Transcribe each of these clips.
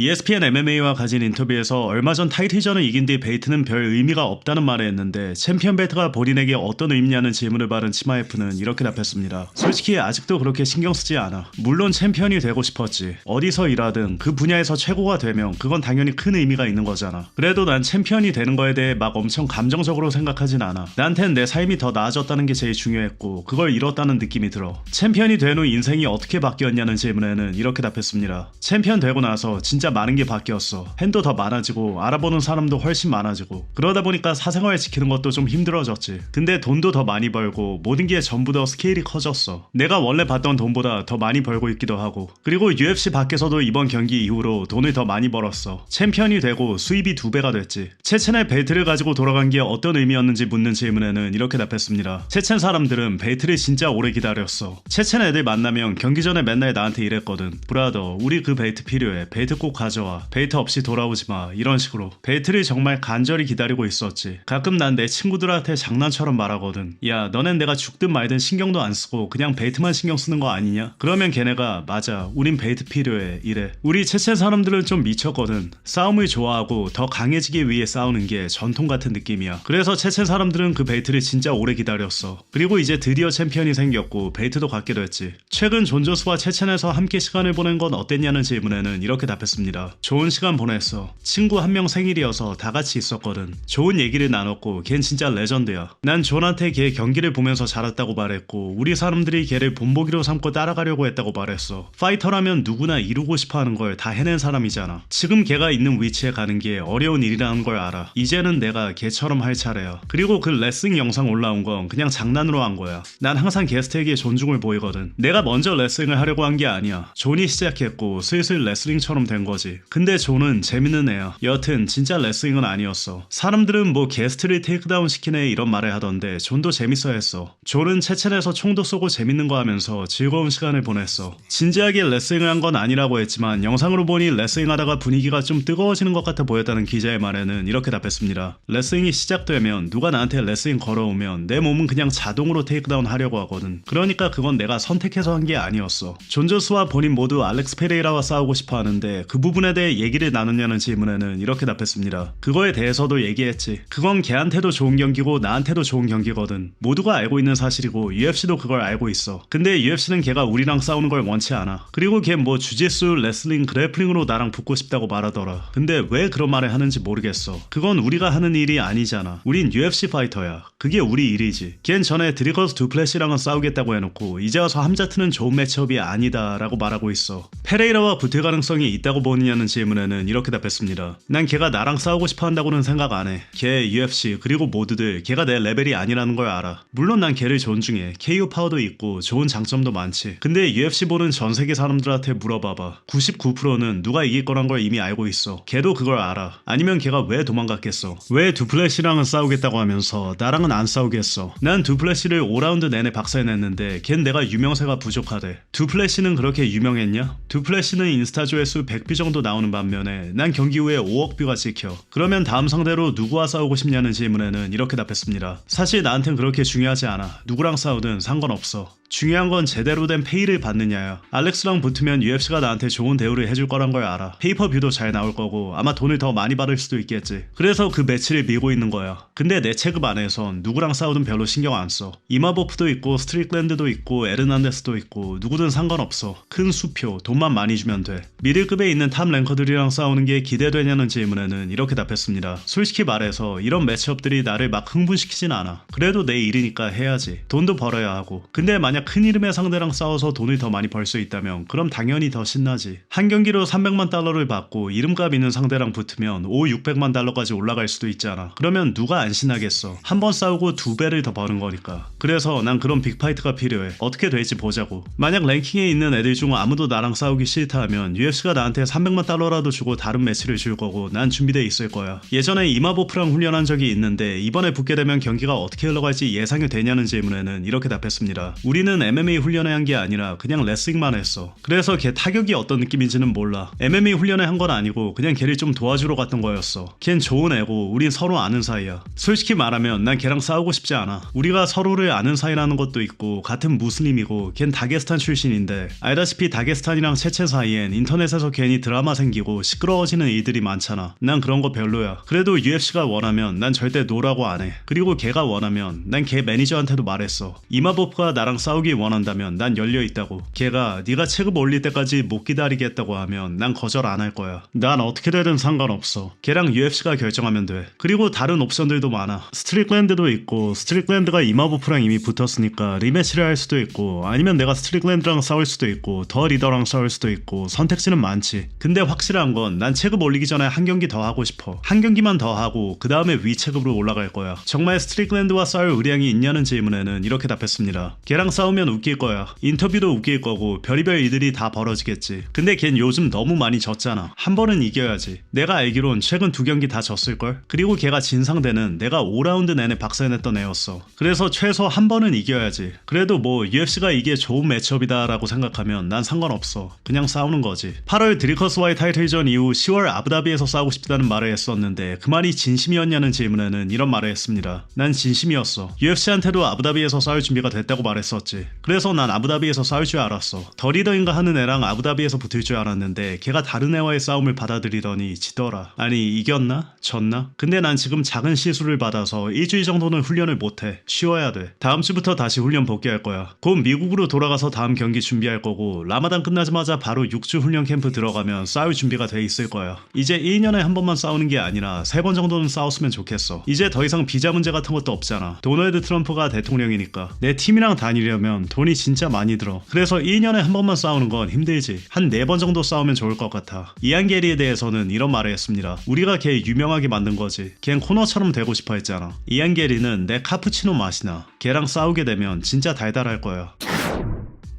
ESPN MMA와 가진 인터뷰에서 얼마 전 타이틀전을 이긴 뒤 베이트는 별 의미가 없다는 말을 했는데 챔피언 벨트가 본인에게 어떤 의미냐는 질문을 받은 치마에프는 이렇게 답했습니다. 솔직히 아직도 그렇게 신경 쓰지 않아. 물론 챔피언이 되고 싶었지. 어디서 일하든 그 분야에서 최고가 되면 그건 당연히 큰 의미가 있는 거잖아. 그래도 난 챔피언이 되는 거에 대해 막 엄청 감정적으로 생각하진 않아. 나한텐 내 삶이 더 나아졌다는 게 제일 중요했고 그걸 잃었다는 느낌이 들어. 챔피언이 된 후 인생이 어떻게 바뀌었냐는 질문에는 이렇게 답했습니다. 챔피언 되고 나서 진짜 많은 게 바뀌었어. 팬도 더 많아지고 알아보는 사람도 훨씬 많아지고 그러다 보니까 사생활 지키는 것도 좀 힘들어졌지. 근데 돈도 더 많이 벌고 모든 게 전부 더 스케일이 커졌어. 내가 원래 받던 돈보다 더 많이 벌고 있기도 하고 그리고 UFC 밖에서도 이번 경기 이후로 돈을 더 많이 벌었어. 챔피언이 되고 수입이 두 배가 됐지. 체첸의 벨트를 가지고 돌아간 게 어떤 의미였는지 묻는 질문에는 이렇게 답했습니다. 체첸 사람들은 벨트를 진짜 오래 기다렸어. 체첸 애들 만나면 경기 전에 맨날 나한테 이랬거든. 브라더, 우리 그 벨트 필요해. 벨트 꼭 가져와. 벨트 없이 돌아오지 마. 이런 식으로. 벨트를 정말 간절히 기다리고 있었지. 가끔 난 내 친구들한테 장난처럼 말하거든. 야, 너넨 내가 죽든 말든 신경도 안 쓰고 그냥 벨트만 신경 쓰는 거 아니냐? 그러면 걔네가 맞아. 우린 벨트 필요해. 이래. 우리 체첸 사람들은 좀 미쳤거든. 싸움을 좋아하고 더 강해지기 위해 싸우는 게 전통 같은 느낌이야. 그래서 체첸 사람들은 그 벨트를 진짜 오래 기다렸어. 그리고 이제 드디어 챔피언이 생겼고 벨트도 갖게 됐지. 최근 존조스와 체첸에서 함께 시간을 보낸 건 어땠냐는 질문에는 이렇게 답했습니다. 좋은 시간 보냈어. 친구 한 명 생일이어서 다 같이 있었거든. 좋은 얘기를 나눴고 걘 진짜 레전드야. 난 존한테 걔 경기를 보면서 자랐다고 말했고 우리 사람들이 걔를 본보기로 삼고 따라가려고 했다고 말했어. 파이터라면 누구나 이루고 싶어 하는 걸 다 해낸 사람이잖아. 지금 걔가 있는 위치에 가는 게 어려운 일이라는 걸 알아. 이제는 내가 걔처럼 할 차례야. 그리고 그 레슬링 영상 올라온 건 그냥 장난으로 한 거야. 난 항상 게스트에게 존중을 보이거든. 내가 먼저 레슬링을 하려고 한 게 아니야. 존이 시작했고 슬슬 레슬링처럼 된 거지. 근데 존은 재밌는 애야. 여튼 진짜 레슬링은 아니었어. 사람들은 뭐 게스트를 테이크다운 시키네 이런 말을 하던데 존도 재밌어 했어. 존은 체첸에서 총도 쏘고 재밌는 거 하면서 즐거운 시간을 보냈어. 진지하게 레슬링을 한 건 아니라고 했지만 영상으로 보니 레슬링 하다가 분위기가 좀 뜨거워지는 것 같아 보였다는 기자의 말에는 이렇게 답했습니다. 레슬링이 시작되면 누가 나한테 레슬링 걸어오면 내 몸은 그냥 자동으로 테이크다운 하려고 하거든. 그러니까 그건 내가 선택해서 한 게 아니었어. 존저스와 본인 모두 알렉스 페레이라와 싸우고 싶어 하는데 그 부분에 대해 얘기를 나누냐는 질문에는 이렇게 답했습니다. 그거에 대해서도 얘기했지. 그건 걔한테도 좋은 경기고 나한테도 좋은 경기거든. 모두가 알고 있는 사실이고 UFC도 그걸 알고 있어. 근데 UFC는 걔가 우리랑 싸우는 걸 원치 않아. 그리고 걔 뭐 주짓수, 레슬링, 그래플링으로 나랑 붙고 싶다고 말하더라. 근데 왜 그런 말을 하는지 모르겠어. 그건 우리가 하는 일이 아니잖아. 우린 UFC 파이터야. 그게 우리 일이지. 걘 전에 드리거스 두플래시랑은 싸우겠다고 해놓고 이제 와서 함자트는 좋은 매치업이 아니다라고 말하고 있어. 페레이라와 붙을 가능성이 있다고 보느냐는 질문에는 이렇게 답했습니다. 난 걔가 나랑 싸우고 싶어 한다고는 생각 안 해. 걔 UFC 그리고 모두들 걔가 내 레벨이 아니라는 걸 알아. 물론 난 걔를 존중해. KO 파워도 있고 좋은 장점도 많지. 근데 UFC 보는 전 세계 사람들한테 물어봐봐. 99%는 누가 이길 거란 걸 이미 알고 있어. 걔도 그걸 알아. 아니면 걔가 왜 도망갔겠어? 왜 두플래시랑은 싸우겠다고 하면서 나랑은 안 싸우겠어? 난 두플래시를 5라운드 내내 박살냈는데 걘 내가 유명세가 부족하대. 두플래시는 그렇게 유명했냐? 두플래시는 인스타 조회수 100뷰 정도 나오는 반면에 난 경기 후에 5억 뷰가 찍혀. 그러면 다음 상대로 누구와 싸우고 싶냐는 질문에는 이렇게 답했습니다. 사실 나한텐 그렇게 중요하지 않아. 누구랑 싸우든 상관없어. 중요한 건 제대로 된 페이를 받느냐야. 알렉스랑 붙으면 UFC가 나한테 좋은 대우를 해줄 거란 걸 알아. 페이퍼뷰도 잘 나올 거고 아마 돈을 더 많이 받을 수도 있겠지. 그래서 그 매치를 밀고 있는 거야. 근데 내 체급 안에선 누구랑 싸우든 별로 신경 안 써. 이마보프도 있고 스트릭랜드도 있고 에르난데스도 있고 누구든 상관없어. 큰 수표, 돈만 많이 주면 돼. 미들급에 있는 탑 랭커들이랑 싸우는 게 기대되냐는 질문에는 이렇게 답했습니다. 솔직히 말해서 이런 매치업들이 나를 막 흥분시키진 않아. 그래도 내 일이니까 해야지. 돈도 벌어야 하고. 근데 만약 큰 이름의 상대랑 싸워서 돈을 더 많이 벌 수 있다면 그럼 당연히 더 신나지. 한 경기로 300만 달러를 받고 이름값 있는 상대랑 붙으면 5, 600만 달러까지 올라갈 수도 있잖아. 그러면 누가 안 신나겠어. 한 번 싸우고 두 배를 더 버는 거니까. 그래서 난 그런 빅파이트가 필요해. 어떻게 될지 보자고. 만약 랭킹에 있는 애들 중 아무도 나랑 싸우기 싫다 하면 UFC가 나한테 300만 달러라도 주고 다른 매치를 줄 거고 난 준비돼 있을 거야. 예전에 이마보프랑 훈련한 적이 있는데 이번에 붙게 되면 경기가 어떻게 흘러갈지 예상이 되냐는 질문에는 이렇게 답했습니다. 우리는 걔는 MMA 훈련을 한 게 아니라 그냥 레슬링만 했어. 그래서 걔 타격이 어떤 느낌인지는 몰라. MMA 훈련을 한 건 아니고 그냥 걔를 좀 도와주러 갔던 거였어. 걘 좋은 애고 우린 서로 아는 사이야. 솔직히 말하면 난 걔랑 싸우고 싶지 않아. 우리가 서로를 아는 사이라는 것도 있고 같은 무슬림이고 걘 다게스탄 출신인데 알다시피 다게스탄이랑 체체 사이엔 인터넷에서 괜히 드라마 생기고 시끄러워지는 일들이 많잖아. 난 그런 거 별로야. 그래도 UFC가 원하면 난 절대 노라고 안 해. 그리고 걔가 원하면 난 걔 매니저한테도 말했어. 이마보프가 나랑 싸우 기 원한다면 난 열려 있다고. 걔가 네가 체급 올릴 때까지 못 기다리겠다고 하면 난 거절 안 할 거야. 난 어떻게 되든 상관없어. 걔랑 UFC가 결정하면 돼. 그리고 다른 옵션들도 많아. 스트릭랜드도 있고 스트릭랜드가 이마보프랑 이미 붙었으니까 리매치를 할 수도 있고 아니면 내가 스트릭랜드랑 싸울 수도 있고 더 리더랑 싸울 수도 있고 선택지는 많지. 근데 확실한 건 난 체급 올리기 전에 한 경기 더 하고 싶어. 한 경기만 더 하고 그 다음에 위 체급으로 올라갈 거야. 정말 스트릭랜드와 싸울 의향이 있냐는 질문에는 이렇게 답했습니다. 걔랑 싸우 면 웃길 거야. 인터뷰도 웃길 거고 별의별 일들이 다 벌어지겠지. 근데 걘 요즘 너무 많이 졌잖아. 한 번은 이겨야지. 내가 알기론 최근 두 경기 다 졌을걸? 그리고 걔가 진 상대는 내가 5라운드 내내 박살냈던 애였어. 그래서 최소 한 번은 이겨야지. 그래도 뭐 UFC가 이게 좋은 매치업이다 라고 생각하면 난 상관없어. 그냥 싸우는 거지. 8월 드리커스와의 타이틀전 이후 10월 아부다비에서 싸우고 싶다는 말을 했었는데 그 말이 진심이었냐는 질문에는 이런 말을 했습니다. 난 진심이었어. UFC한테도 아부다비에서 싸울 준비가 됐다고 말했었지. 그래서 난 아부다비에서 싸울 줄 알았어. 더 리더인가 하는 애랑 아부다비에서 붙을 줄 알았는데 걔가 다른 애와의 싸움을 받아들이더니 지더라. 아니 이겼나? 졌나? 근데 난 지금 작은 시술을 받아서 일주일 정도는 훈련을 못해. 쉬어야 돼. 다음 주부터 다시 훈련 복귀할 거야. 곧 미국으로 돌아가서 다음 경기 준비할 거고 라마단 끝나자마자 바로 6주 훈련 캠프 들어가면 싸울 준비가 돼 있을 거야. 이제 1년에 한 번만 싸우는 게 아니라 3번 정도는 싸웠으면 좋겠어. 이제 더 이상 비자 문제 같은 것도 없잖아. 도널드 트럼프가 대통령이니까. 내 팀이랑 다니려면 돈이 진짜 많이 들어. 그래서 1년에 한 번만 싸우는 건 힘들지. 한 4번 정도 싸우면 좋을 것 같아. 이안 게리에 대해서는 이런 말을 했습니다. 우리가 걔 유명하게 만든 거지. 걘 코너처럼 되고 싶어 했잖아. 이안 게리는 내 카푸치노 맛이나. 걔랑 싸우게 되면 진짜 달달할 거야.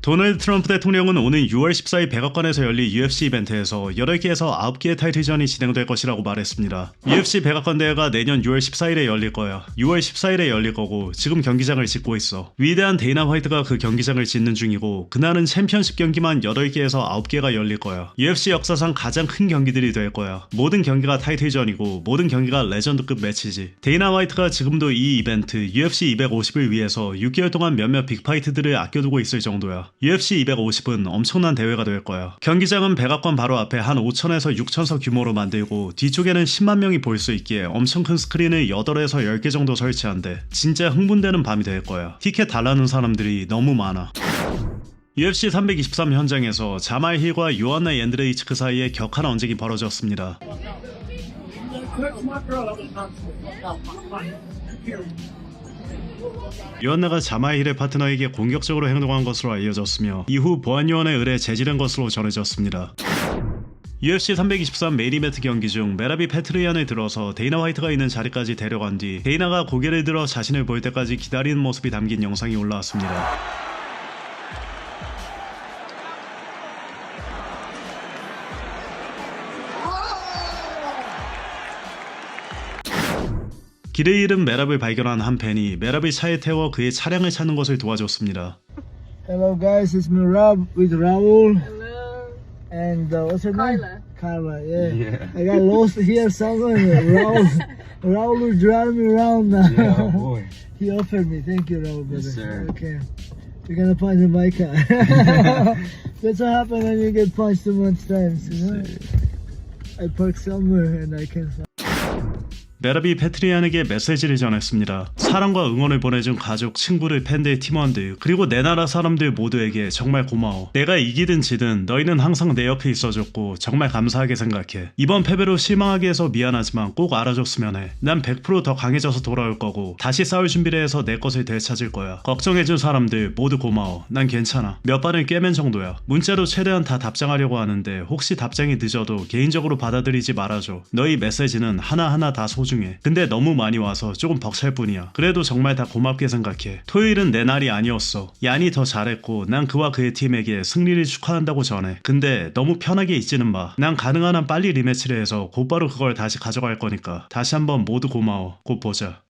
도널드 트럼프 대통령은 오는 6월 14일 백악관에서 열릴 UFC 이벤트에서 8개에서 9개의 타이틀전이 진행될 것이라고 말했습니다. UFC 백악관 대회가 내년 6월 14일에 열릴 거야. 6월 14일에 열릴 거고 지금 경기장을 짓고 있어. 위대한 데이나 화이트가 그 경기장을 짓는 중이고 그날은 챔피언십 경기만 8개에서 9개가 열릴 거야. UFC 역사상 가장 큰 경기들이 될 거야. 모든 경기가 타이틀전이고 모든 경기가 레전드급 매치지. 데이나 화이트가 지금도 이 이벤트 UFC 250을 위해서 6개월 동안 몇몇 빅파이트들을 아껴두고 있을 정도야. UFC 250은 엄청난 대회가 될 거야. 경기장은 백악관 바로 앞에 한 5천에서 6천석 규모로 만들고 뒤쪽에는 10만 명이 볼 수 있기에 엄청 큰 스크린을 8에서 10개 정도 설치한대. 진짜 흥분되는 밤이 될 거야. 티켓 달라는 사람들이 너무 많아. UFC 323 현장에서 자말 힐과 요한나 옌드레이츠크 사이에 격한 언쟁이 벌어졌습니다. 요한나가 자마의 힐의 파트너에게 공격적으로 행동한 것으로 알려졌으며 이후 보안요원의 의뢰 제지된 것으로 전해졌습니다. UFC 323 메인 이벤트 경기 중 메라비 페트리안을 들어서 데이나 화이트가 있는 자리까지 데려간 뒤 데이나가 고개를 들어 자신을 볼 때까지 기다리는 모습이 담긴 영상이 올라왔습니다. 길을 잃은 메랍을 발견한 한 팬이 메랍을 차에 태워 그의 차량을 찾는 것을 도와줬습니다. Hello guys, it's me Rob with Raul Hello. and uh, what's her name? Carla. Carla, yeah. Yeah. I got lost here somewhere. Raul, Raul will drive me around now. Yeah, oh boy. he offered me. Thank you, Raul, brother. Yes, sir. Okay. You're gonna punch in my car. That's what happens when you get punched too much times, you know? I park somewhere and I can't find 메랍이 페트리안에게 메시지를 전했습니다. 사랑과 응원을 보내준 가족, 친구들, 팬들, 팀원들, 그리고 내 나라 사람들 모두에게 정말 고마워. 내가 이기든 지든 너희는 항상 내 옆에 있어줬고 정말 감사하게 생각해. 이번 패배로 실망하게 해서 미안하지만 꼭 알아줬으면 해. 난 100%더 강해져서 돌아올 거고 다시 싸울 준비를 해서 내 것을 되찾을 거야. 걱정해준 사람들 모두 고마워. 난 괜찮아. 몇 발을 꿰맨 정도야. 문자로 최대한 다 답장하려고 하는데 혹시 답장이 늦어도 개인적으로 받아들이지 말아줘. 너희 메시지는 하나하나 다 소중해. 근데 너무 많이 와서 조금 벅찰 뿐이야. 그래도 정말 다 고맙게 생각해. 토요일은 내 날이 아니었어. 얀이 더 잘했고 난 그와 그의 팀에게 승리를 축하한다고 전해. 근데 너무 편하게 있지는 마. 난 가능한 한 빨리 리매치를 해서 곧바로 그걸 다시 가져갈 거니까. 다시 한번 모두 고마워. 곧 보자.